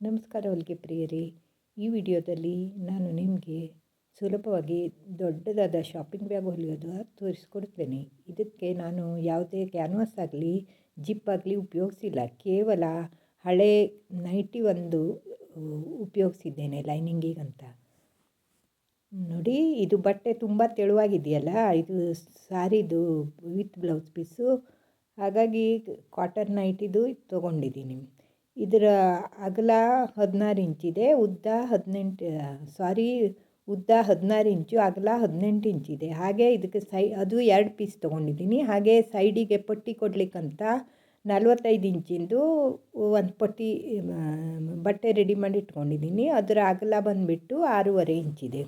ನಮಸ್ಕಾರ ಹೊಲಿಗೆ ಪ್ರಿಯರಿ, ಈ ವಿಡಿಯೋದಲ್ಲಿ ನಾನು ನಿಮಗೆ ಸುಲಭವಾಗಿ ದೊಡ್ಡದಾದ ಶಾಪಿಂಗ್ ಬ್ಯಾಗ್ ಹೊಲಿಯೋದು ತೋರಿಸ್ಕೊಡ್ತೇನೆ. ಇದಕ್ಕೆ ನಾನು ಯಾವುದೇ ಕ್ಯಾನ್ವಾಸ್ ಆಗಲಿ ಜಿಪ್ ಆಗಲಿ ಉಪಯೋಗಿಸಿಲ್ಲ. ಕೇವಲ ಹಳೆ ನೈಟಿ ಒಂದು ಉಪಯೋಗಿಸಿದ್ದೇನೆ ಲೈನಿಂಗಿಗಂತ ನೋಡಿ, ಇದು ಬಟ್ಟೆ ತುಂಬ ತೆಳುವಾಗಿದೆಯಲ್ಲ, ಇದು ಸಾರಿದು ವಿತ್ ಬ್ಲೌಸ್ ಪೀಸು ಹಾಗಾಗಿ ಕಾಟನ್ ನೈಟಿದು ತೊಗೊಂಡಿದ್ದೀನಿ. ಇದರ ಅಗಲ ಹದಿನಾರು ಇಂಚಿದೆ ಉದ್ದ ಹದಿನೆಂಟು ಸಾರಿ ಉದ್ದ ಹದಿನಾರು ಇಂಚು, ಅಗಲ ಹದಿನೆಂಟು ಇಂಚಿದೆ ಹಾಗೆ ಇದಕ್ಕೆ ಸೈ, ಅದು ಎರಡು ಪೀಸ್ ತೊಗೊಂಡಿದ್ದೀನಿ. ಹಾಗೆ ಸೈಡಿಗೆ ಪಟ್ಟಿ ಕೊಡಲಿಕ್ಕಂತ ನಲ್ವತ್ತೈದು ಇಂಚಿಂದು ಒಂದು ಪಟ್ಟಿ ಬಟ್ಟೆ ರೆಡಿ ಮಾಡಿ ಇಟ್ಕೊಂಡಿದ್ದೀನಿ. ಅದರ ಅಗಲ ಬಂದುಬಿಟ್ಟು ಆರೂವರೆ ಇಂಚಿದೆ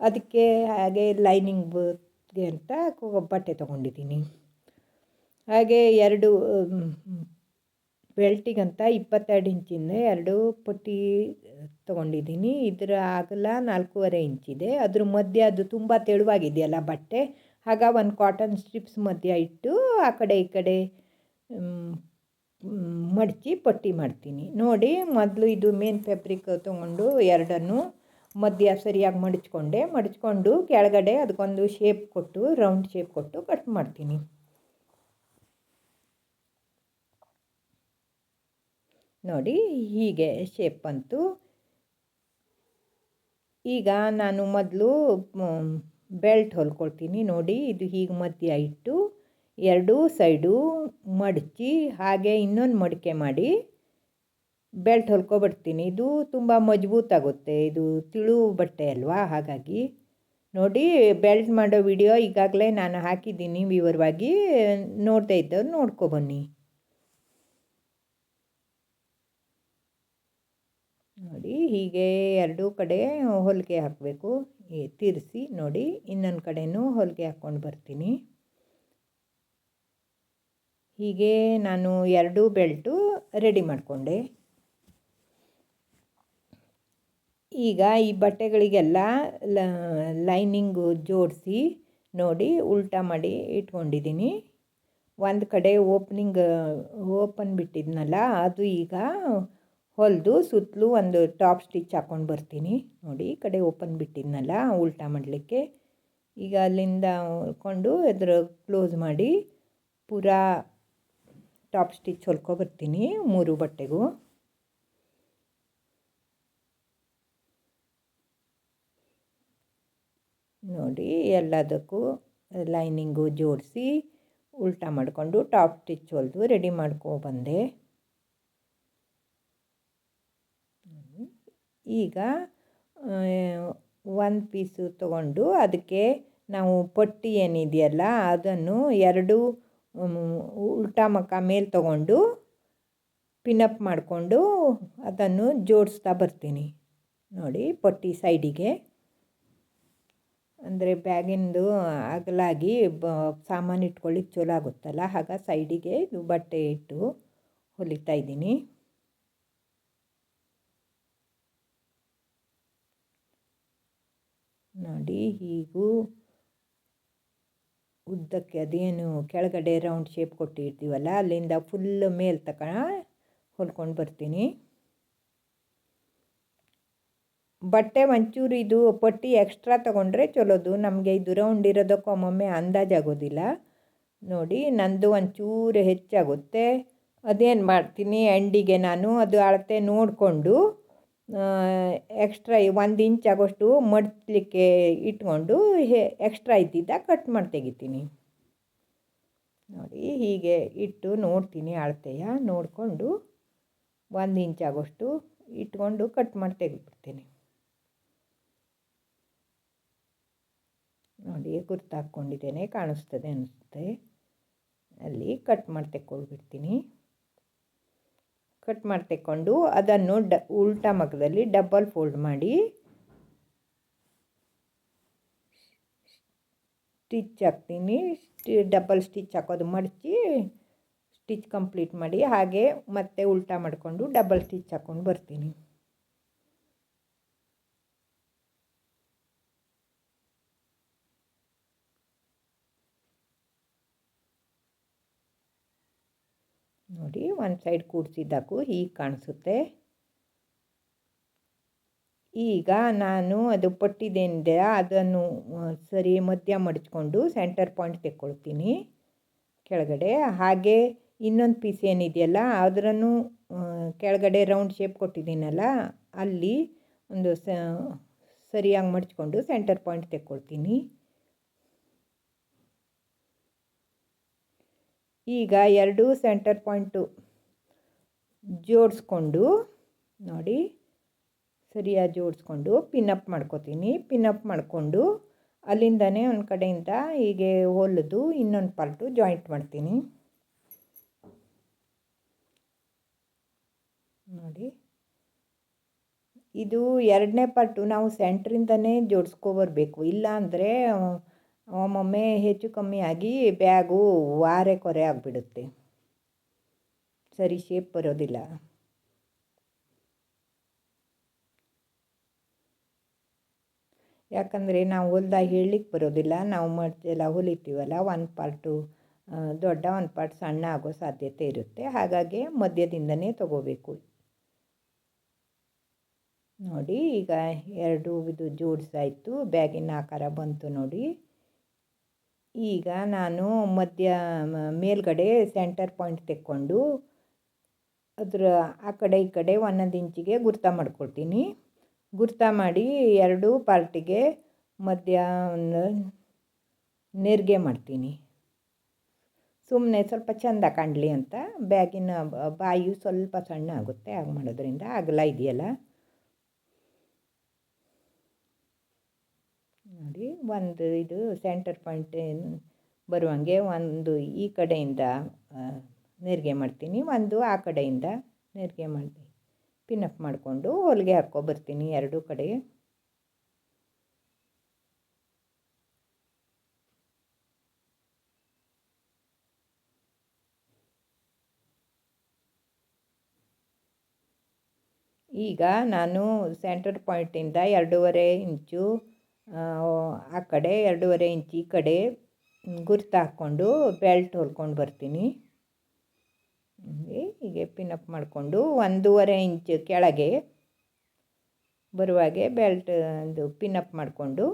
ಅದಕ್ಕೆ ಹಾಗೆ ಲೈನಿಂಗ್ಗೆ ಅಂತ ಬಟ್ಟೆ ತೊಗೊಂಡಿದ್ದೀನಿ. ಹಾಗೆ ಎರಡು ಬೆಲ್ಟಿಗಂತ ಇಪ್ಪತ್ತೆರಡು ಇಂಚಿಂದ ಎರಡು ಪಟ್ಟಿ ತೊಗೊಂಡಿದ್ದೀನಿ. ಇದರ ಅಗಲ ನಾಲ್ಕೂವರೆ ಇಂಚಿದೆ. ಅದ್ರ ಮಧ್ಯೆ ಅದು ತುಂಬ ತೆಳುವಾಗಿದೆಯಲ್ಲ ಬಟ್ಟೆ. ಆಗ ಒಂದು ಕಾಟನ್ ಸ್ಟ್ರಿಪ್ಸ್ ಮಧ್ಯ ಇಟ್ಟು ಆ ಕಡೆ ಈ ಕಡೆ ಮಡಚಿ ಪಟ್ಟಿ ಮಾಡ್ತೀನಿ. ನೋಡಿ, ಮೊದಲು ಇದು ಮೇನ್ ಫ್ಯಾಬ್ರಿಕ್ ತೊಗೊಂಡು ಎರಡನ್ನು ಮಧ್ಯ ಸರಿಯಾಗಿ ಮಡಚ್ಕೊಂಡೆ. ಮಡಚ್ಕೊಂಡು ಕೆಳಗಡೆ ಅದಕ್ಕೊಂದು ಶೇಪ್ ಕೊಟ್ಟು ರೌಂಡ್ ಶೇಪ್ ಕೊಟ್ಟು ಕಟ್ ಮಾಡ್ತೀನಿ. ನೋಡಿ ಹೀಗೆ ಶೇಪ್ ಬಂತು. ಈಗ ನಾನು ಮೊದಲು ಬೆಲ್ಟ್ ಹೊಲ್ಕೊಳ್ತೀನಿ. ನೋಡಿ, ಇದು ಹೀಗೆ ಮಧ್ಯ ಇಟ್ಟು ಎರಡೂ ಸೈಡು ಮಡಚಿ, ಹಾಗೆ ಇನ್ನೊಂದು ಮಡಿಕೆ ಮಾಡಿ ಬೆಲ್ಟ್ ಹೊಲ್ಕೊಬಿಡ್ತೀನಿ. ಇದು ತುಂಬ ಮಜಬೂತಾಗುತ್ತೆ ಇದು ತಿಳು ಬಟ್ಟೆ ಅಲ್ವಾ? ಹಾಗಾಗಿ ನೋಡಿ ಬೆಲ್ಟ್ ಮಾಡೋ ವಿಡಿಯೋ ಈಗಾಗಲೇ ನಾನು ಹಾಕಿದ್ದೀನಿ. ವಿವರವಾಗಿ ನೋಡ್ತಾ ಇದ್ದವ್ರು ನೋಡ್ಕೊಬನ್ನಿ ನೋಡಿ, ಹೀಗೆ ಎರಡೂ ಕಡೆ ಹೊಲಿಗೆ ಹಾಕಬೇಕು. ತಿರ್ಸಿ ನೋಡಿ, ಇನ್ನೊಂದು ಕಡೆಯೂ ಹೊಲಿಗೆ ಹಾಕ್ಕೊಂಡು ಬರ್ತೀನಿ. ಹೀಗೆ ನಾನು ಎರಡೂ ಬೆಲ್ಟು ರೆಡಿ ಮಾಡಿಕೊಂಡೆ. ಈಗ ಈ ಬಟ್ಟೆಗಳಿಗೆಲ್ಲ ಲೈನಿಂಗು ಜೋಡಿಸಿ ನೋಡಿ, ಉಲ್ಟಾ ಮಾಡಿ ಇಟ್ಕೊಂಡಿದ್ದೀನಿ. ಒಂದು ಕಡೆ ಓಪನಿಂಗ್, ಓಪನ್ ಬಿಟ್ಟಿದ್ನಲ್ಲ, ಅದು ಈಗ ಹೊಲಿದು ಸುತ್ತಲೂ ಒಂದು ಟಾಪ್ ಸ್ಟಿಚ್ ಹಾಕ್ಕೊಂಡು ಬರ್ತೀನಿ. ನೋಡಿ, ಈ ಕಡೆ ಓಪನ್ ಬಿಟ್ಟಿದ್ನಲ್ಲ, ಉಲ್ಟಾ ಮಾಡಲಿಕ್ಕೆ. ಈಗ ಅಲ್ಲಿಂದ ಹೊಲ್ಕೊಂಡು ಅದರ ಕ್ಲೋಸ್ ಮಾಡಿ ಪೂರಾ ಟಾಪ್ ಸ್ಟಿಚ್ ಹೊಲ್ಕೊಬರ್ತೀನಿ ಮೂರು ಬಟ್ಟೆಗೂ. ನೋಡಿ, ಎಲ್ಲದಕ್ಕೂ ಲೈನಿಂಗು ಜೋಡಿಸಿ ಉಲ್ಟಾ ಮಾಡಿಕೊಂಡು ಟಾಪ್ ಸ್ಟಿಚ್ ಹೊಲಿದು ರೆಡಿ ಮಾಡ್ಕೊಬಂದೆ ಈಗ ಒಂದು ಪೀಸು ತಗೊಂಡು ಅದಕ್ಕೆ ನಾವು ಪಟ್ಟಿ ಏನಿದೆಯಲ್ಲ ಅದನ್ನು ಎರಡು ಉಲ್ಟಾ ಮಕ್ಕ ಮೇಲೆ ತಗೊಂಡು ಪಿನಪ್ ಮಾಡಿಕೊಂಡು ಅದನ್ನು ಜೋಡಿಸ್ತಾ ಬರ್ತೀನಿ. ನೋಡಿ ಪಟ್ಟಿ ಸೈಡಿಗೆ. ಅಂದರೆ ಬ್ಯಾಗಿಂದು ಅಗಲಾಗಿ ಬ, ಸಾಮಾನು ಇಟ್ಕೊಳ್ಳಿಕ್ಕೆ ಚಲೋ ಆಗುತ್ತಲ್ಲ ಆಗ ಸೈಡಿಗೆ ಇದು ಬಟ್ಟೆ ಇಟ್ಟು ಹೊಲಿತಾ ಇದ್ದೀನಿ. ನೋಡಿ, ಹೀಗೂ ಉದ್ದಕ್ಕೆ ಅದೇನು ಕೆಳಗಡೆ ರೌಂಡ್ ಶೇಪ್ ಕೊಟ್ಟಿರ್ತೀವಲ್ಲ, ಅಲ್ಲಿಂದ ಫುಲ್ ಮೇಲೆ ತಕ ಹೊಲ್ಕೊಂಡು ಬರ್ತೀನಿ. ಬಟ್ಟೆ ಒಂಚೂರು ಇದು ಪಟ್ಟಿ ಎಕ್ಸ್ಟ್ರಾ ತೊಗೊಂಡ್ರೆ ಚಲೋದು. ನಮಗೆ ಇದು ರೌಂಡ್ ಇರೋದಕ್ಕೆ ಒಮ್ಮೊಮ್ಮೆ ಅಂದಾಜಾಗೋದಿಲ್ಲ ನೋಡಿ, ನಂದು ಒಂಚೂರು ಹೆಚ್ಚಾಗುತ್ತೆ. ಅದೇನು ಮಾಡ್ತೀನಿ ಎಂಡಿಗೆ ನಾನು, ಅದು ಅಳತೆ ನೋಡಿಕೊಂಡು ಎಕ್ಸ್ಟ್ರಾ ಒಂದು ಇಂಚ್ ಆಗೋಷ್ಟು ಮಡಚಲಿಕ್ಕೆ ಇಟ್ಕೊಂಡು ಎಕ್ಸ್ಟ್ರಾ ಇದ್ದಿದ್ದ ಕಟ್ ಮಾಡಿ ತೆಗಿತೀನಿ. ನೋಡಿ, ಹೀಗೆ ಇಟ್ಟು ನೋಡ್ತೀನಿ ಅಳತೆಯ. ನೋಡಿಕೊಂಡು ಒಂದು ಇಂಚ್ ಆಗೋಷ್ಟು ಇಟ್ಕೊಂಡು ಕಟ್ ಮಾಡಿ ತೆಗಿಬಿಡ್ತೀನಿ ನೋಡಿ ಗುರ್ತು ಹಾಕ್ಕೊಂಡಿದ್ದೇನೆ ಕಾಣಿಸ್ತದೆ ಅನಿಸುತ್ತೆ ಅಲ್ಲಿ ಕಟ್ ಮಾಡಿ ತೆಕ್ಕೊಳ್ಬಿಡ್ತೀನಿ. ಕಟ್ ಮಾಡಿ ತೆಕ್ಕೊಂಡು ಅದನ್ನು ಡ, ಉಲ್ಟಾ ಮಗದಲ್ಲಿ ಡಬಲ್ ಫೋಲ್ಡ್ ಮಾಡಿ. ಸ್ಟಿಚ್ ಹಾಕ್ತೀನಿ. ಡಬಲ್ ಸ್ಟಿಚ್ ಹಾಕೋದು ಮಡಚಿ ಸ್ಟಿಚ್ ಕಂಪ್ಲೀಟ್ ಮಾಡಿ ಹಾಗೆ ಮತ್ತೆ ಉಲ್ಟಾ ಮಾಡಿಕೊಂಡು ಡಬಲ್ ಸ್ಟಿಚ್ ಹಾಕ್ಕೊಂಡು ಬರ್ತೀನಿ. ನೋಡಿ ಒಂದು ಸೈಡ್ ಕೂಡಿಸಿದ್ದಕ್ಕೂ ಹೀಗೆ ಕಾಣಿಸುತ್ತೆ. ಈಗ ನಾನು ಅದು ಪಟ್ಟಿದ್ದೇನಿದೆ, ಅದನ್ನು ಸರಿ ಮಧ್ಯ ಮಡಚ್ಕೊಂಡು ಸೆಂಟರ್ ಪಾಯಿಂಟ್ ತೆಕ್ಕೊಳ್ತೀನಿ ಕೆಳಗಡೆ. ಹಾಗೆ ಇನ್ನೊಂದು ಪೀಸ್ ಏನಿದೆಯಲ್ಲ, ಅದರನ್ನು ಕೆಳಗಡೆ ರೌಂಡ್ ಶೇಪ್ ಕೊಟ್ಟಿದ್ದೀನಲ್ಲ, ಅಲ್ಲಿ ಒಂದು ಸರಿಯಾಗಿ ಮಡಚ್ಕೊಂಡು ಸೆಂಟರ್ ಪಾಯಿಂಟ್ ತೆಕ್ಕೊಳ್ತೀನಿ. ಈಗ ಎರಡು ಸೆಂಟರ್ ಪಾಯಿಂಟು ಜೋಡಿಸ್ಕೊಂಡು, ನೋಡಿ, ಸರಿಯಾಗಿ ಜೋಡಿಸ್ಕೊಂಡು ಪಿನ್ನಪ್ ಮಾಡ್ಕೋತೀನಿ. ಪಿನ್ನಪ್ ಮಾಡಿಕೊಂಡು ಅಲ್ಲಿಂದನೇ ಒಂದು ಕಡೆಯಿಂದ ಹೀಗೆ ಹೊಲಿದು, ಇನ್ನೊಂದು ಪಾರ್ಟು ಜಾಯಿಂಟ್ ಮಾಡ್ತೀನಿ. ನೋಡಿ, ಇದು ಎರಡನೇ ಪಾರ್ಟು ನಾವು ಸೆಂಟ್ರಿಂದನೇ ಜೋಡಿಸ್ಕೊಬರ್ಬೇಕು ಇಲ್ಲ ಅಂದರೆ ಒಮ್ಮೊಮ್ಮೆ ಹೆಚ್ಚು ಕಮ್ಮಿ ಆಗಿ ಬ್ಯಾಗು ವಾರೆ ಕೊರೆ ಆಗಿಬಿಡುತ್ತೆ. ಸರಿ ಶೇಪ್ ಬರೋದಿಲ್ಲ. ಯಾಕಂದರೆ ನಾವು ಹೊಲ್ದಾಗ ಹೇಳಲಿಕ್ಕೆ ಬರೋದಿಲ್ಲ, ನಾವು ಮಡ್ಚೆಲ್ಲ ಹೊಲಿತೀವಲ್ಲ, ಒಂದು ಪಾರ್ಟು ದೊಡ್ಡ ಒಂದು ಪಾರ್ಟ್ ಸಣ್ಣ ಆಗೋ ಸಾಧ್ಯತೆ ಇರುತ್ತೆ. ಹಾಗಾಗಿ ಮಧ್ಯದಿಂದನೇ ತಗೋಬೇಕು. ನೋಡಿ, ಈಗ ಎರಡು ಇದು ಜೋಡಿಸಾಯಿತು ಬ್ಯಾಗಿನ ಆಕಾರ ಬಂತು ನೋಡಿ. ಈಗ ನಾನು ಮಧ್ಯ ಮೇಲ್ಗಡೆ ಸೆಂಟರ್ ಪಾಯಿಂಟ್ ತೆಕ್ಕೊಂಡು ಅದರ ಆ ಕಡೆ ಈ ಕಡೆ ಒಂದೊಂದು ಇಂಚಿಗೆ ಗುರ್ತ ಮಾಡ್ಕೊಳ್ತೀನಿ. ಗುರ್ತ ಮಾಡಿ ಎರಡು ಪಾರ್ಟಿಗೆ ಮಧ್ಯ ನೆರಿಗೆ ಮಾಡ್ತೀನಿ. ಸುಮ್ಮನೆ ಸ್ವಲ್ಪ ಚೆಂದ ಕಾಣಲಿ ಅಂತ, ಬ್ಯಾಗಿನ ಬಾಯಿ ಸ್ವಲ್ಪ ಸಣ್ಣ ಆಗುತ್ತೆ, ಹಾಗೆ ಮಾಡೋದ್ರಿಂದ ಅಗಲ ಇದೆಯಲ್ಲ? ನೋಡಿ, ಒಂದು ಇದು ಸೆಂಟರ್ ಪಾಯಿಂಟ್ ಬರುವಂಗೆ ಒಂದು ಈ ಕಡೆಯಿಂದ ನೆರಿಗೆ ಮಾಡ್ತೀನಿ. ಒಂದು ಆ ಕಡೆಯಿಂದ ನೆರಿಗೆ ಮಾಡಿ. ಪಿನ್ನಪ್ ಮಾಡಿಕೊಂಡು ಹೊಲಿಗೆ ಹಾಕ್ಕೊಬರ್ತೀನಿ ಎರಡೂ ಕಡೆ. ಈಗ ನಾನು ಸೆಂಟರ್ ಪಾಯಿಂಟಿಂದ ಎರಡೂವರೆ ಇಂಚು ಆ ಕಡೆ ಎರಡೂವರೆ ಇಂಚ್ ಈ ಕಡೆ ಗುರ್ತು ಹಾಕ್ಕೊಂಡು ಬೆಲ್ಟ್ ಹೊಲ್ಕೊಂಡು ಬರ್ತೀನಿ. ಹೀಗೆ ಪಿನಪ್ ಮಾಡಿಕೊಂಡು ಒಂದೂವರೆ ಇಂಚ್ ಕೆಳಗೆ ಬರುವಾಗೆ ಬೆಲ್ಟ್ ಅದು ಪಿನಪ್ ಮಾಡಿಕೊಂಡು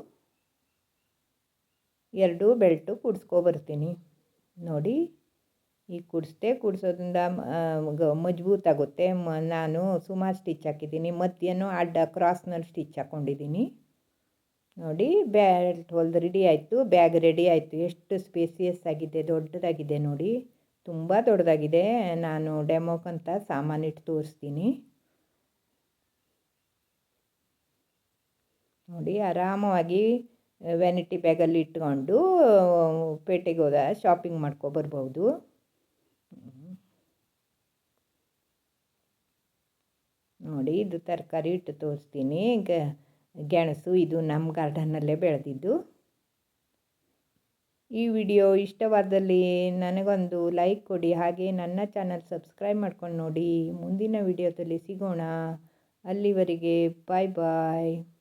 ಎರಡು ಬೆಲ್ಟು ಕೂಡಿಸ್ಕೊಬರ್ತೀನಿ ನೋಡಿ ಈಗ ಕೂಡಿಸ್ದೆ ಕೂಡಿಸೋದ್ರಿಂದ ಮಜಬೂತಾಗುತ್ತೆ ಮ, ನಾನು ಸುಮಾರು ಸ್ಟಿಚ್ ಹಾಕಿದ್ದೀನಿ. ಮಧ್ಯನೂ ಅಡ್ಡ ಕ್ರಾಸ್ನಲ್ಲಿ ಸ್ಟಿಚ್ ಹಾಕ್ಕೊಂಡಿದ್ದೀನಿ ನೋಡಿ ಬ್ಯಾಟ್ ಹೊಲ್ದು ರೆಡಿ ಆಯಿತು ಬ್ಯಾಗ್ ರೆಡಿ ಆಯಿತು. ಎಷ್ಟು ಸ್ಪೇಸಿಯಸ್ ಆಗಿದೆ, ದೊಡ್ಡದಾಗಿದೆ ನೋಡಿ. ತುಂಬ ದೊಡ್ಡದಾಗಿದೆ. ನಾನು ಡೆಮೋಕ್ಕಂತ ಸಾಮಾನಿಟ್ಟು ತೋರಿಸ್ತೀನಿ. ನೋಡಿ, ಆರಾಮವಾಗಿ ವ್ಯಾನಿಟಿ ಬ್ಯಾಗಲ್ಲಿ ಇಟ್ಕೊಂಡು ಪೇಟೆಗೆ ಹೋದ ಶಾಪಿಂಗ್ ಮಾಡ್ಕೊಬರ್ಬೋದು ನೋಡಿ, ಇದು ತರಕಾರಿ ಇಟ್ಟು ತೋರಿಸ್ತೀನಿ. ಗೆಣಸು ಇದು ನಮ್ಮ ಗಾರ್ಡನ್ನಲ್ಲೇ ಬೆಳೆದಿದ್ದು. ಈ ವಿಡಿಯೋ ಇಷ್ಟವಾದಲ್ಲಿ ನನಗೊಂದು ಲೈಕ್ ಕೊಡಿ, ಹಾಗೆ ನನ್ನ ಚಾನಲ್ ಸಬ್ಸ್ಕ್ರೈಬ್ ಮಾಡ್ಕೊಂಡು ನೋಡಿ. ಮುಂದಿನ ವಿಡಿಯೋದಲ್ಲಿ ಸಿಗೋಣ. ಅಲ್ಲಿವರೆಗೆ ಬಾಯ್ ಬಾಯ್.